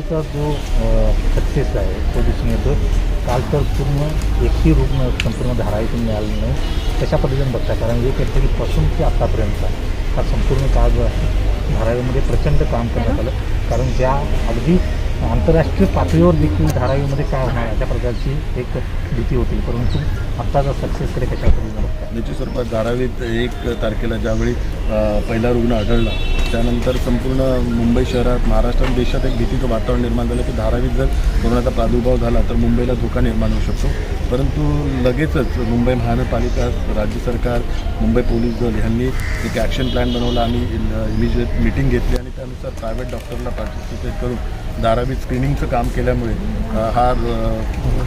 धारावीचा जो सक्सेस आहे तो दिसून येतो काल तर पूर्ण एकही रुग्ण संपूर्ण धारावीतून मिळालं नाही. कशा पद्धतीने बघता कारण एक एप्रिलपासून ते आत्तापर्यंतचा हा संपूर्ण काळ जो आहे धारावीमध्ये प्रचंड काम करण्यात आलं. कारण ज्या अगदी आंतरराष्ट्रीय पातळीवर देखील धारावीमध्ये काय होणार अशा प्रकारची एक भीती होती. परंतु आत्ताचा सक्सेसकडे कशा पद्धतीने बघता निश्चित स्वरूपात धारावीत एक तारखेला ज्यावेळी पहिला रुग्ण आढळला त्यानंतर संपूर्ण मुंबई शहरात महाराष्ट्रात देशात एक भीतीचं वातावरण निर्माण झालं की धारावीत जर कोरोनाचा प्रादुर्भाव झाला तर मुंबईला धोका निर्माण होऊ शकतो. परंतु लगेचच मुंबई महानगरपालिका राज्य सरकार मुंबई पोलीस दल यांनी एक ॲक्शन प्लॅन बनवला. आणि इमिजिएट मिटिंग घेतली आणि त्यानुसार प्रायव्हेट डॉक्टरला पार्टिसिपेट करून धारावीत स्क्रीनिंगचं काम केल्यामुळे हा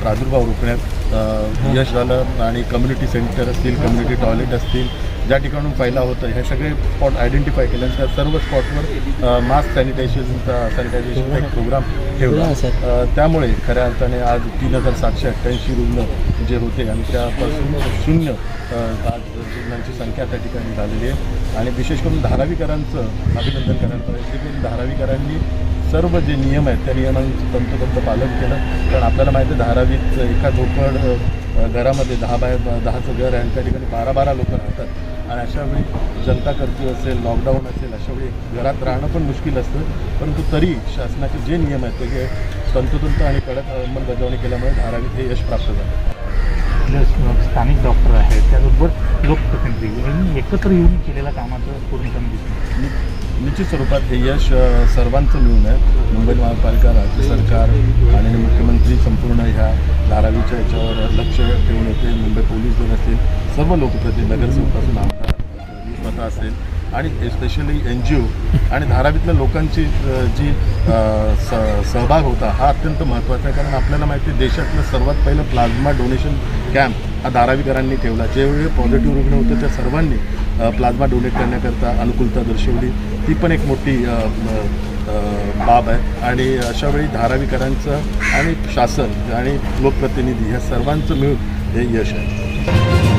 प्रादुर्भाव रोखण्यात यश झालं. आणि कम्युनिटी सेंटर असतील कम्युनिटी टॉयलेट असतील ज्या ठिकाणून फैला होतं हे सगळे स्पॉट आयडेंटिफाय केले आणि त्या सर्व स्पॉटवर मास्क सॅनिटायझेशनचा सॅनिटायझेशनचा एक प्रोग्राम ठेवला. अ, त्यामुळे खऱ्या अर्थाने आज तीन हजार सातशे अठ्ठ्याऐंशी रुग्ण जे होते आणि त्यापासून शून्य आज रुग्णांची संख्या त्या ठिकाणी झालेली आहे. आणि विशेष करून धारावीकरांचं अभिनंदन करायला पाहिजे. धारावीकरांनी सर्व जे नियम आहेत त्या नियमांचं तंतोतंत पालन केलं. कारण आपल्याला माहिती आहे धारावीत एका झोपड घरामध्ये दहा बाय दहाचं घर आहे आणि त्या ठिकाणी बारा बारा लोक राहतात. आणि अशावेळी जनता कर्फ्यू असेल लॉकडाऊन असेल अशावेळी घरात राहणं पण मुश्किल असतं. परंतु तरी शासनाचे जे नियम आहेत ते तंतोतंत आणि कडक अंमलबजावणी केल्यामुळे धारावीत हे यश प्राप्त झालं. स्थानिक डॉक्टर आहेत त्याचबरोबर लोकप्रतिनिधी. यांनी एकत्र येऊन केलेल्या कामाचं पूर्णपणे. नि- निश्चित स्वरूपात हे यश सर्वांचं मिळून आहे. मुंबई महापालिका राज्य सरकार आणि मुख्यमंत्री संपूर्ण ह्या धारावीच्या याच्यावर लक्ष ठेवून होते मुंबई पोलीस दल असतील सर्व लोकप्रतिनिधी नगरसेवकापासून आमदार मी स्वतः असेल. आणि स्पेशली एन जी ओ आणि धारावीतल्या लोकांची जी स सहभाग होता हा अत्यंत महत्त्वाचा आहे. कारण आपल्याला माहिती आहे देशातलं सर्वात पहिलं प्लाझ्मा डोनेशन कॅम्प हा धारावीकरांनी ठेवला. जेवढे पॉझिटिव्ह रुग्ण होते त्या सर्वांनी प्लाझ्मा डोनेट करण्याकरता अनुकूलता दर्शवली. ती पण एक मोठी बाब आहे. आणि अशावेळी धारावीकरांचं आणि शासन आणि लोकप्रतिनिधी ह्या सर्वांचं मिळून हे यश आहे.